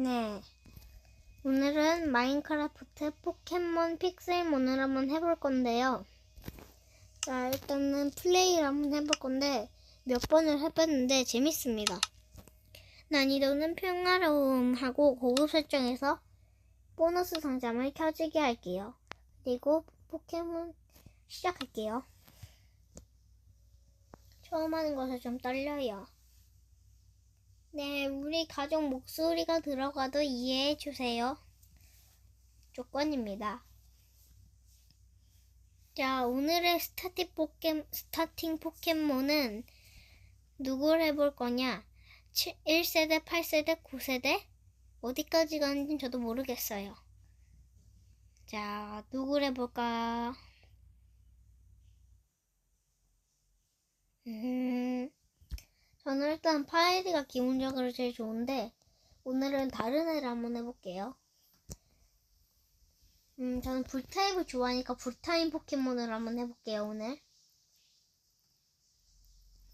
네. 오늘은 마인크래프트 포켓몬 픽셀몬을 한번 해볼 건데요. 자, 일단은 플레이를 한번 해볼 건데, 몇 번을 해봤는데 재밌습니다. 난이도는 평화로움하고 고급 설정에서 보너스 상점을 켜지게 할게요. 그리고 포켓몬 시작할게요. 처음 하는 것에 좀 떨려요. 네, 우리 가족 목소리가 들어가도 이해해 주세요. 조건입니다. 자, 오늘의 스타팅 포켓, 스타팅 포켓몬은 누굴 해볼 거냐? 7, 1세대, 8세대, 9세대? 어디까지 가는지 저도 모르겠어요. 자, 누굴 해볼까? 음, 저는 일단 파이리가 기본적으로 제일 좋은데, 오늘은 다른 애를 한번 해볼게요. 음, 저는 불타입을 좋아하니까 불타임 포켓몬을 한번 해볼게요, 오늘.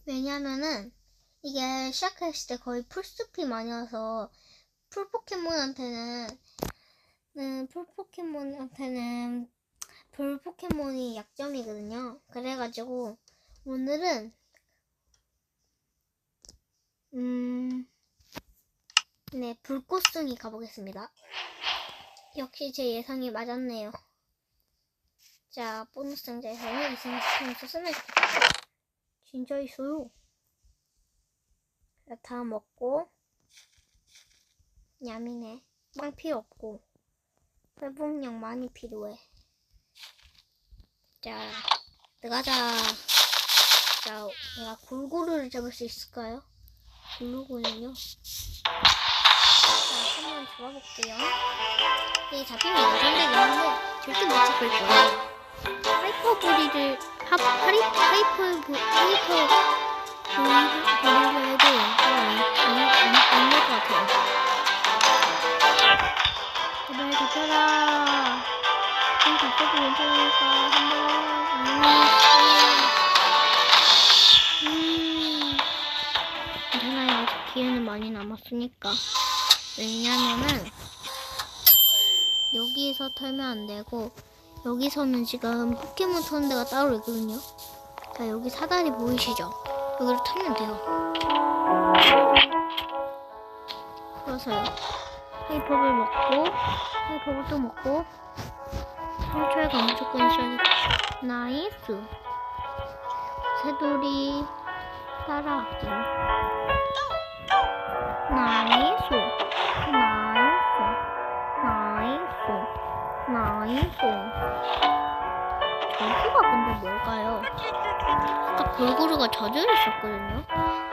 왜냐면은, 이게 시작했을 때 거의 풀숲이 많이 와서, 풀 포켓몬한테는, 음, 풀 포켓몬한테는, 불 포켓몬이 약점이거든요. 그래가지고, 오늘은, 음, 네, 불꽃숭이 가보겠습니다. 역시 제 예상이 맞았네요. 자, 보너스 상자에서는 이승 스팀에서 쓰면 좋겠다. 진짜 있어요. 자, 다 먹고, 야미네. 빵 필요 없고, 회복력 많이 필요해. 자, 들어가자. 자, 내가 골고루를 잡을 수 있을까요? 골고루는요. 자, 한번 잡아볼게요. 이게 잡히면 완전되긴 한데 절대 못 잡을 거예요. 하이퍼 부리를 하, 하리, 하이퍼 부, 하이퍼 부리를 해도 안안안안될것 같아요. 제발 잡혀라. 좀 잡혀도 괜찮으니까 한번 음, 많이 남았으니까. 왜냐면은 여기에서 털면 안 되고 여기서는 지금 포켓몬 터는 데가 따로 있거든요. 자 여기 사다리 보이시죠? 여기를 털면 돼요. 그래서요. 하이퍼를 먹고 하이퍼를 또 먹고 상처가 무조건 있어야 돼. 나이스. 새돌이. 나 골고루가 저주를 썼거든요.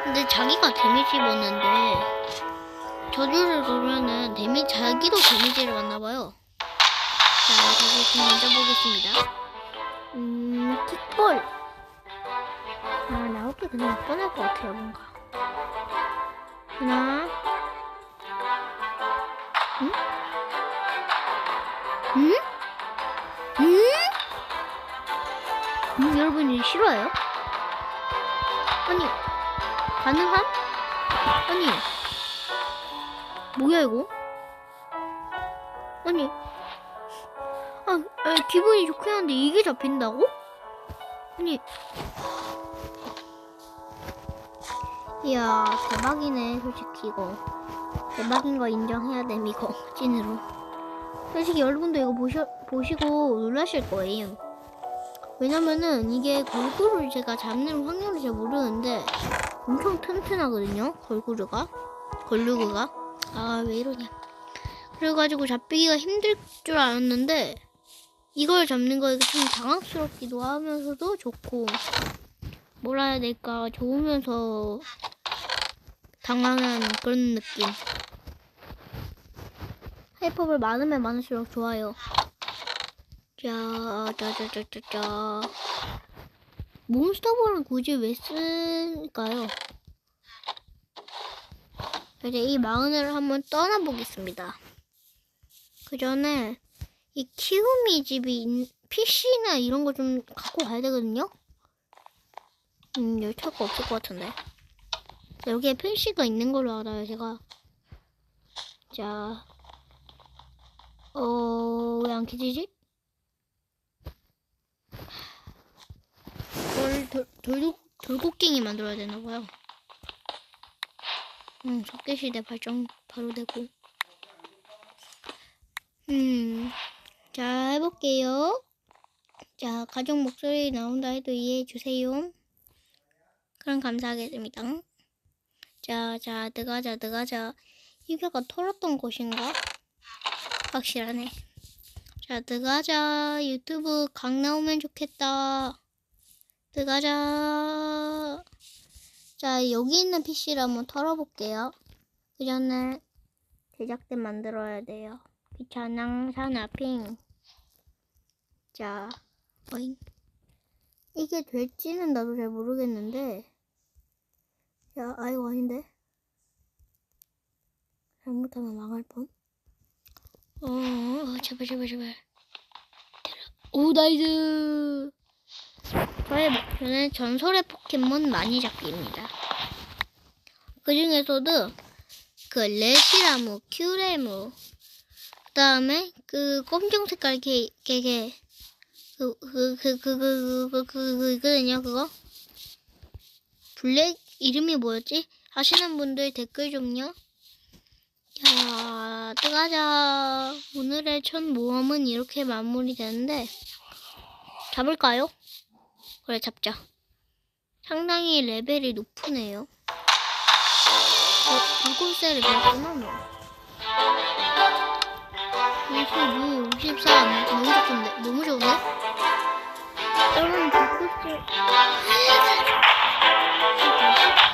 근데 자기가 데미지 입었는데 저주를 누르면은 데미 자기도 데미지를 받나봐요. 자, 다시 좀 먼저 보겠습니다. 음, 킥볼. 아, 게 그냥 뻔할 것 같아요, 뭔가. 하나, 응? 응? 응? 음, 여러분이 싫어요? 아니, 가능함? 아니, 뭐야 이거? 아니, 아, 아, 기분이 좋긴 한데 이게 잡힌다고? 아니, 이야 대박이네 솔직히 이거 대박인 거 인정해야 됨 이거 찐으로 솔직히 여러분도 이거 보셔, 보시고 놀라실 거예요 왜냐면은 이게 걸그룹을 제가 잡는 확률을 잘 모르는데 엄청 튼튼하거든요 걸그룹가. 걸루그가. 아 왜 이러냐. 그래가지고 잡히기가 힘들 줄 알았는데 이걸 잡는 거에 좀 당황스럽기도 하면서도 좋고 뭐라 해야 될까 좋으면서 당황한 그런 느낌. 하이퍼블 많으면 많을수록 좋아요. 자, 짜자자자자 몬스터볼은 굳이 왜 쓸까요? 이제 이 마흔을 한번 떠나보겠습니다 그 전에 이 키우미 집이 PC나 이런 거 좀 갖고 가야 되거든요 음, 열차가 없을 것 같은데. 여기에 펜시가 있는 걸로 알아요, 제가. 자, 어, 왜 안 켜지지? 돌, 돌, 돌, 돌곡갱이 만들어야 되나봐요. 음, 석계시대 발전 바로 되고. 음, 자, 해볼게요. 자, 가족 목소리 나온다 해도 이해해주세요. 그럼 감사하겠습니다. 자, 자, 들어가자, 들어가자. 이게가 털었던 곳인가? 확실하네. 자, 들어가자. 유튜브 강 나오면 좋겠다. 들어가자. 자, 여기 있는 PC를 한번 털어볼게요. 그 전에 제작대 만들어야 돼요. 귀찮아, 산화핑. 자, 어잉. 이게 될지는 나도 잘 모르겠는데. 야, 아이고, 아닌데. 잘못하면 망할 뻔. 어, 어 제발, 제발, 제발. 오, 나이스! 저의 목표는 전설의 포켓몬 많이 잡기입니다. 그 중에서도 그 레시라무, 큐레무, 그 다음에 그 검정 색깔 개, 개, 개, 그, 그, 그, 그, 그, 그, 그, 그, 그, 있거든요, 그거. 블랙, 이름이 뭐였지? 아시는 분들 댓글 좀요. 자, 들어가자. 오늘의 첫 모험은 이렇게 마무리되는데, 잡을까요? 그래, 잡자. 상당히 레벨이 높으네요. 어, 불꽃새를 배웠구나, 뭐. 22, 54. 너무 좋은데? 너무 좋은데? 여러분, 불꽃새.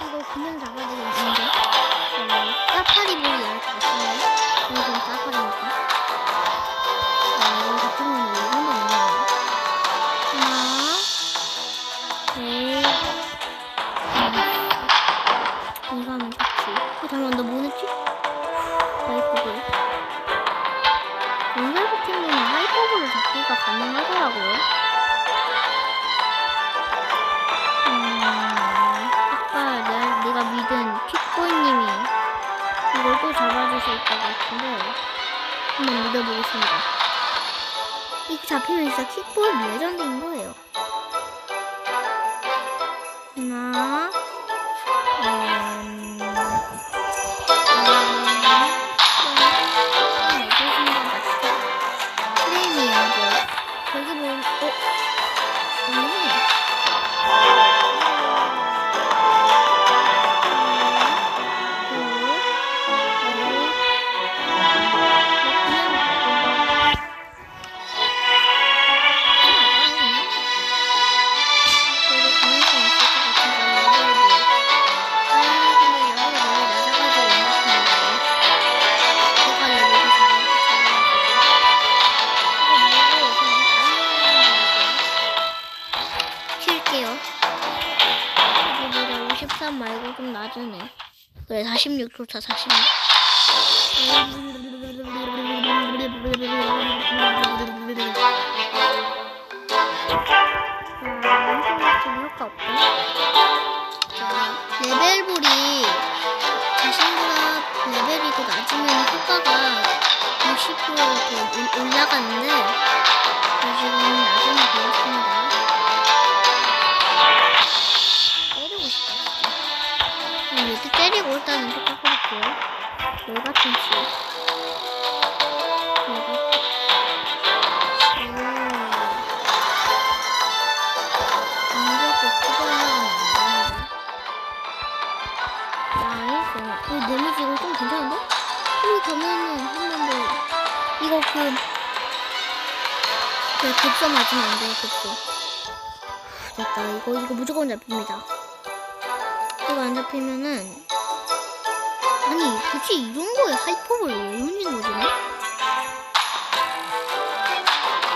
이거 그냥 잡아야 되겠 하이퍼볼. 포켓몬은 하이퍼볼을 잡기가 가능하더라고요. 음, 아까 내가, 내가 믿은 킥보이님이 이걸 또 잡아주실 것 같은데 한번 믿어보겠습니다. 이거 잡히면 진짜 킥보이 레전드인 거예요. 하나, 좋다 사실. 어, 이렇게 때리고 일단은 생각해볼게요. 왜 같은 치? 왜 같은 공격을 투자하면 안 된다. 나이스. 이 데미지 이거 좀 괜찮은데? 여기 가면은 한번 더. 이거 그, 그 급소 맞으면 안 돼요, 급소. 됐다. 이거, 이거 무조건 잡힙니다. 이거 안 잡히면은. 아니, 굳이 이런 거에 하이퍼볼 왜 올리는 거지?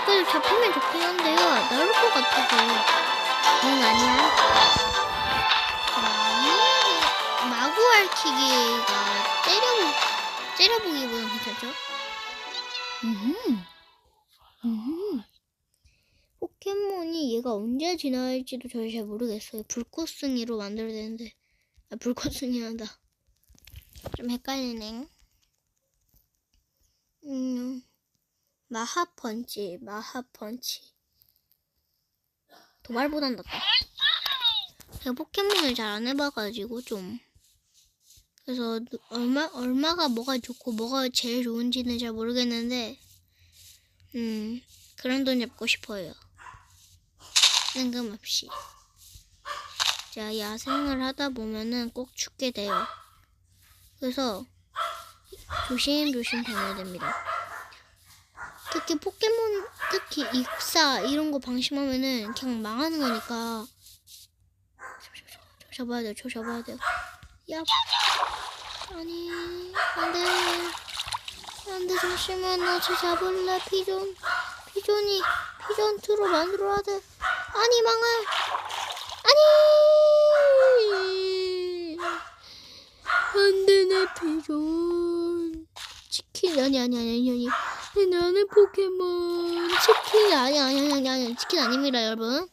그래도 잡히면 좋긴 한데요. 나올 것 같아서. 응, 아니야. 자, 마구 앓히기가 때려보, 때려보기보다 괜찮죠? 음. 음. 포켓몬이 얘가 언제 진화할지도 저희 잘 모르겠어요. 불꽃승이로 만들어야 되는데. 아, 불꽃승이 한다. 좀 헷갈리네. 음, 마하펀치, 마하펀치. 도발보단 낫다. 제가 포켓몬을 잘 안 해봐가지고 좀. 그래서 얼마 얼마가 뭐가 좋고 뭐가 제일 좋은지는 잘 모르겠는데, 음 그런 돈 잡고 싶어요. 뜬금없이. 자 야생을 하다 보면은 꼭 죽게 돼요. 그래서 조심조심 다녀야 됩니다. 특히 포켓몬, 특히 익사 이런 거 방심하면은 그냥 망하는 거니까. 저 잡아야 돼요. 저 잡아야 돼요. 야, 아니, 안 돼. 안 돼, 잠시만. 나 저 잡을래. 피존. 피존이, 피존 투로 만들어야 돼. 아니, 망할. 아니! 안 돼, 내 피존. 치킨, 아니, 아니, 아니, 아니, 아니. 네, 나는 포켓몬. 치킨, 아니, 아니, 아니, 아니. 치킨 아닙니다, 여러분.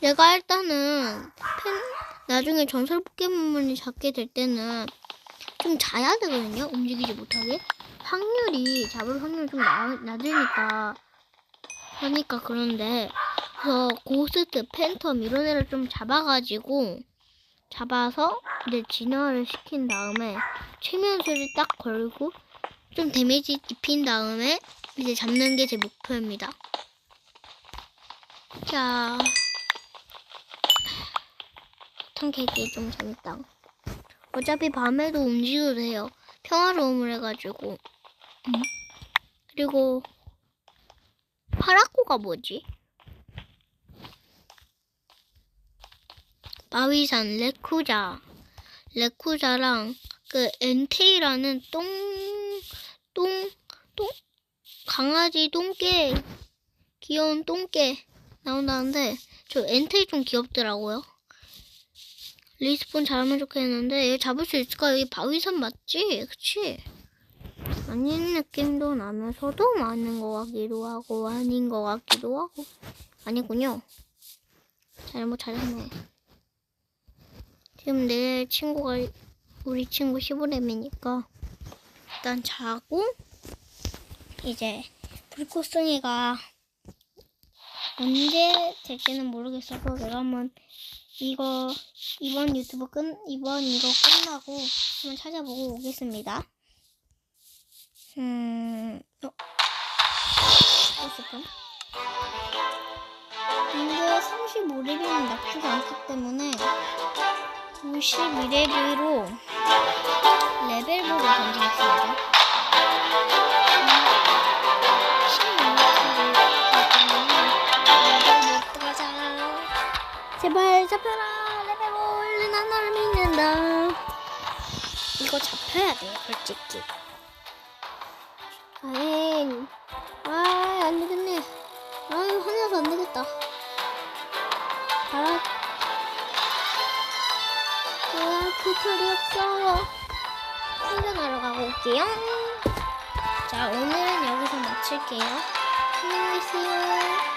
내가 일단은 팬, 나중에 전설 포켓몬을 잡게 될 때는 좀 자야 되거든요. 움직이지 못하게. 확률이, 잡을 확률이 좀 나, 낮으니까. 하니까 그런데. 그래서 고스트, 팬텀 이런 애를 좀 잡아가지고 잡아서 이제 진화를 시킨 다음에 최면수를 딱 걸고 좀 데미지 입힌 다음에 이제 잡는 게 제 목표입니다. 자, 탄 캐기 좀 재밌다. 어차피 밤에도 움직여도 돼요. 평화로움을 해가지고. 음. 그리고 파라코가 뭐지? 마위산 레쿠자 레쿠자랑 그 엔테이라는 똥 똥, 똥, 강아지 똥개, 귀여운 똥개 나온다는데, 저 엔테이 좀 귀엽더라고요. 리스폰 잘하면 좋겠는데, 얘 잡을 수 있을까? 여기 바위산 맞지? 그치? 아닌 느낌도 나면서도 맞는 것 같기도 하고, 아닌 것 같기도 하고. 아니군요. 잘못 찾았네. 지금 내 친구가, 우리 친구 15렘이니까, 일단 자고 이제 불꽃송이가 언제 될지는 모르겠어서 내가 한번 이거 이번 유튜브 끝 이번 이거 끝나고 한번 찾아보고 오겠습니다. 음, 어, 스폰 근데 35레벨은 나쁘지 않기 때문에 92레벨로 레벨보로 던지겠습니다. 제발 잡혀라. 레벨볼 난 너를 믿는다. 이거 잡혀야 돼 솔직히. 아잉 아 안되겠네. 아유 화내서 안되겠다. 가라 아 그철이 없어 충전하러 가고 올게요. 자, 오늘은 여기서 마칠게요. 안녕히 계세요.